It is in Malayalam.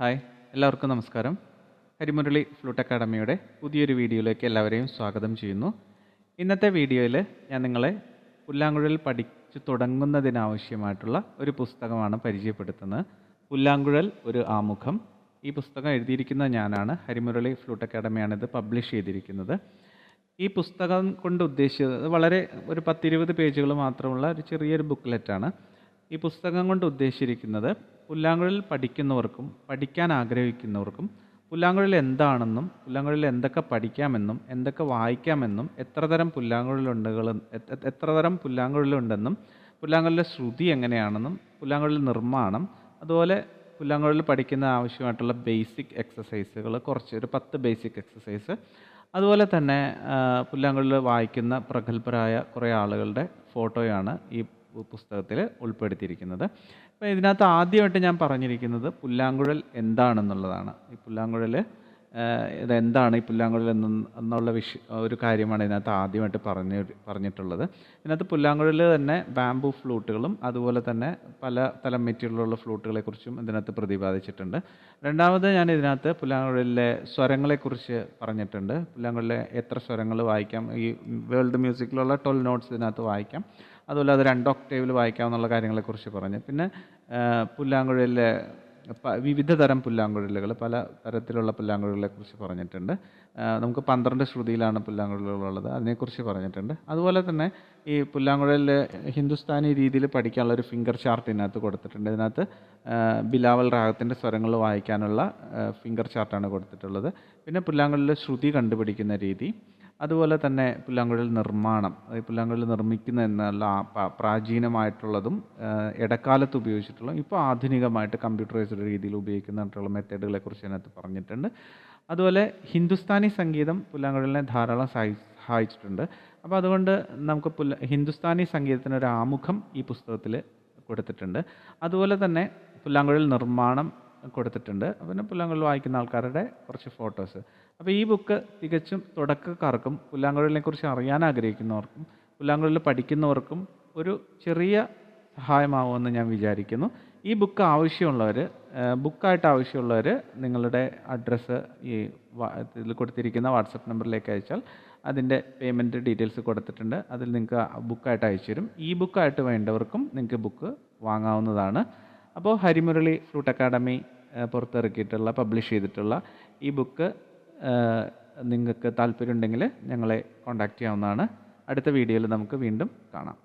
ഹായ് എല്ലാവർക്കും നമസ്കാരം. കരിമുരളി ഫ്ലൂട്ട് അക്കാഡമിയുടെ പുതിയൊരു വീഡിയോയിലേക്ക് എല്ലാവരെയും സ്വാഗതം ചെയ്യുന്നു. ഇന്നത്തെ വീഡിയോയിൽ ഞാൻ നിങ്ങളെ പുല്ലാങ്കുഴൽ പഠിച്ചു തുടങ്ങുന്നതിനാവശ്യമായിട്ടുള്ള ഒരു പുസ്തകമാണ് പരിചയപ്പെടുത്തുന്നത്. പുല്ലാങ്കുഴൽ ഒരു ആമുഖം. ഈ പുസ്തകം എഴുതിയിരിക്കുന്ന ഞാനാണ്. ഹരിമുരളി ഫ്ലൂട്ട് അക്കാഡമിയാണ് ഇത് പബ്ലിഷ് ചെയ്തിരിക്കുന്നത്. ഈ പുസ്തകം കൊണ്ട് ഉദ്ദേശിച്ചത് വളരെ ഒരു പത്തിരുപത് പേജുകൾ മാത്രമുള്ള ഒരു ചെറിയൊരു ബുക്ക്ലെറ്റാണ് ഈ പുസ്തകം കൊണ്ട് ഉദ്ദേശിച്ചിരിക്കുന്നത് പുല്ലാങ്കുഴൽ പഠിക്കുന്നവർക്കും പഠിക്കാൻ ആഗ്രഹിക്കുന്നവർക്കും പുല്ലാങ്കുഴൽ എന്താണെന്നും പുല്ലാങ്കുഴൽ എന്തൊക്കെ പഠിക്കാമെന്നും എന്തൊക്കെ വായിക്കാമെന്നും എത്ര തരം പുല്ലാങ്കുഴലുണ്ടുകൾ എത്ര തരം പുല്ലാങ്കുഴലുണ്ടെന്നും പുല്ലാങ്കുഴലിലെ ശ്രുതി എങ്ങനെയാണെന്നും പുല്ലാങ്കുഴൽ നിർമ്മാണം അതുപോലെ പുല്ലാങ്കുഴലിൽ പഠിക്കുന്ന ആവശ്യമായിട്ടുള്ള ബേസിക് എക്സസൈസുകൾ കുറച്ച് ഒരു പത്ത് ബേസിക് എക്സസൈസ് അതുപോലെ തന്നെ പുല്ലാങ്കുഴൽ വായിക്കുന്ന പ്രഗത്ഭരായ കുറേ ആളുകളുടെ ഫോട്ടോയാണ് ഈ പുസ്തകത്തിൽ ഉൾപ്പെടുത്തിയിരിക്കുന്നത്. അപ്പോൾ ഇതിനകത്ത് ആദ്യമായിട്ട് ഞാൻ പറഞ്ഞിരിക്കുന്നത് പുല്ലാങ്കുഴൽ എന്താണെന്നുള്ളതാണ്. ഈ പുല്ലാങ്കുഴൽ ഇതെന്താണ് ഈ പുല്ലാങ്കുഴൽ എന്ന് എന്നുള്ള വിഷ ഒരു കാര്യമാണ് ഇതിനകത്ത് ആദ്യമായിട്ട് പറഞ്ഞ പറഞ്ഞിട്ടുള്ളത്. ഇതിനകത്ത് പുല്ലാങ്കുഴൽ തന്നെ ബാംബു ഫ്ലൂട്ടുകളും അതുപോലെ തന്നെ പല തരം മെറ്റീരിയലുള്ള ഫ്ലൂട്ടുകളെ കുറിച്ചും ഇതിനകത്ത് പ്രതിപാദിച്ചിട്ടുണ്ട്. രണ്ടാമത് ഞാൻ ഇതിനകത്ത് പുല്ലാങ്കുഴലിലെ സ്വരങ്ങളെക്കുറിച്ച് പറഞ്ഞിട്ടുണ്ട്. പുല്ലാങ്കുഴലിലെ എത്ര സ്വരങ്ങൾ വായിക്കാം ഈ വേൾഡ് മ്യൂസിക്കിലുള്ള ട്വൽവ് നോട്ട്സ് ഇതിനകത്ത് വായിക്കാം. അതുപോലെ അത് രണ്ട് ഒക്ടേവിൽ വായിക്കാമെന്നുള്ള കാര്യങ്ങളെക്കുറിച്ച് പറഞ്ഞു. പിന്നെ പുല്ലാങ്കുഴലിലെ വിവിധ തരം പുല്ലാങ്കുഴലുകൾ പല തരത്തിലുള്ള പുല്ലാങ്കുഴലുകളെ കുറിച്ച് പറഞ്ഞിട്ടുണ്ട് നമുക്ക് പന്ത്രണ്ട് ശ്രുതിയിലാണ് പുല്ലാങ്കുഴലുകളുള്ളത് അതിനെക്കുറിച്ച് പറഞ്ഞിട്ടുണ്ട്. അതുപോലെ തന്നെ ഈ പുല്ലാങ്കുഴലിൽ ഹിന്ദുസ്ഥാനി രീതിയിൽ പഠിക്കാനുള്ള ഒരു ഫിംഗർ ചാർട്ട് ഇതിനകത്ത് കൊടുത്തിട്ടുണ്ട്. ഇതിനകത്ത് ബിലാവൽ രാഗത്തിന്റെ സ്വരങ്ങൾ വായിക്കാനുള്ള ഫിംഗർ ചാർട്ടാണ് കൊടുത്തിട്ടുള്ളത്. പിന്നെ പുല്ലാങ്കുഴലിൽ ശ്രുതി കണ്ടുപിടിക്കുന്ന രീതി. അതുപോലെ തന്നെ പുല്ലാങ്കുഴൽ നിർമ്മാണം. പുല്ലാങ്കുഴൽ നിർമ്മിക്കുന്ന എന്നുള്ള പ്രാചീനമായിട്ടുള്ളതും ഇടക്കാലത്ത് ഉപയോഗിച്ചിട്ടുള്ളതും ഇപ്പോൾ ആധുനികമായിട്ട് കമ്പ്യൂട്ടറൈസ്ഡ് രീതിയിൽ ഉപയോഗിക്കുന്നതായിട്ടുള്ള മെത്തേഡുകളെ കുറിച്ച് അതിനകത്ത് പറഞ്ഞിട്ടുണ്ട്. അതുപോലെ ഹിന്ദുസ്ഥാനി സംഗീതം പുല്ലാങ്കുഴലിനെ ധാരാളം സഹായിച്ചിട്ടുണ്ട്. അപ്പോൾ അതുകൊണ്ട് നമുക്ക് പുല്ല ഹിന്ദുസ്ഥാനി സംഗീതത്തിന് ഒരു ആമുഖം ഈ പുസ്തകത്തിൽ കൊടുത്തിട്ടുണ്ട്. അതുപോലെ തന്നെ പുല്ലാങ്കുഴൽ നിർമ്മാണം കൊടുത്തിട്ടുണ്ട്. പിന്നെ പുല്ലാങ്കുഴൽ വായിക്കുന്ന ആൾക്കാരുടെ കുറച്ച് ഫോട്ടോസ്. അപ്പോൾ ഈ ബുക്ക് തികച്ചും തുടക്കക്കാർക്കും പുല്ലാങ്കുഴലിനെ കുറിച്ച് അറിയാൻ ആഗ്രഹിക്കുന്നവർക്കും പുല്ലാങ്കുഴൽ പഠിക്കുന്നവർക്കും ഒരു ചെറിയ സഹായമാവുമെന്ന് ഞാൻ വിചാരിക്കുന്നു. ഈ ബുക്ക് ആവശ്യമുള്ളവർ ബുക്കായിട്ട് ആവശ്യമുള്ളവർ നിങ്ങളുടെ അഡ്രസ്സ് ഈ ഇതിൽ കൊടുത്തിരിക്കുന്ന വാട്സപ്പ് നമ്പറിലേക്ക് അയച്ചാൽ അതിന്റെ പേയ്മെന്റ് ഡീറ്റെയിൽസ് കൊടുത്തിട്ടുണ്ട്. അതിൽ നിങ്ങൾക്ക് ബുക്കായിട്ട് അയച്ചു തരും. ഈ ബുക്കായിട്ട് വേണ്ടവർക്കും നിങ്ങൾക്ക് ബുക്ക് വാങ്ങാവുന്നതാണ്. അപ്പോൾ ഹരിമുരളി ഫ്ലൂട്ട് അക്കാഡമി പുറത്തിറക്കിയിട്ടുള്ള പബ്ലിഷ് ചെയ്തിട്ടുള്ള ഈ ബുക്ക് നിങ്ങൾക്ക് താല്പര്യമുണ്ടെങ്കിൽ ഞങ്ങളെ കോൺടാക്റ്റ് ചെയ്യാവുന്നതാണ്. അടുത്ത വീഡിയോയിൽ നമുക്ക് വീണ്ടും കാണാം.